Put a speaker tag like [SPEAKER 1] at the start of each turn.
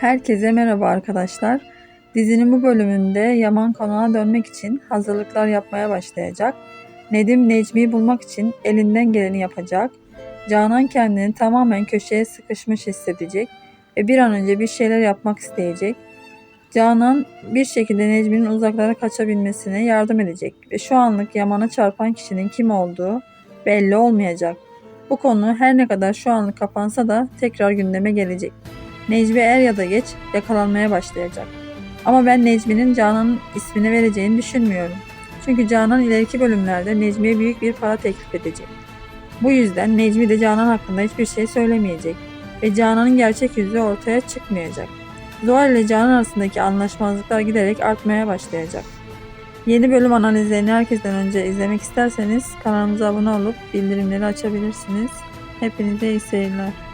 [SPEAKER 1] Herkese merhaba arkadaşlar. Dizinin bu bölümünde Yaman konağa dönmek için hazırlıklar yapmaya başlayacak. Nedim Necmi'yi bulmak için elinden geleni yapacak. Canan kendini tamamen köşeye sıkışmış hissedecek ve bir an önce bir şeyler yapmak isteyecek. Canan bir şekilde Necmi'nin uzaklara kaçabilmesine yardım edecek ve şu anlık Yaman'a çarpan kişinin kim olduğu belli olmayacak. Bu konu her ne kadar şu anlık kapansa da tekrar gündeme gelecek. Necmi er ya da geç yakalanmaya başlayacak. Ama ben Necmi'nin Canan'ın ismini vereceğini düşünmüyorum. Çünkü Canan ileriki bölümlerde Necmi'ye büyük bir para teklif edecek. Bu yüzden Necmi de Canan hakkında hiçbir şey söylemeyecek ve Canan'ın gerçek yüzü ortaya çıkmayacak. Zuhal ile Canan arasındaki anlaşmazlıklar giderek artmaya başlayacak. Yeni bölüm analizlerini herkesten önce izlemek isterseniz kanalımıza abone olup bildirimleri açabilirsiniz. Hepinize iyi seyirler.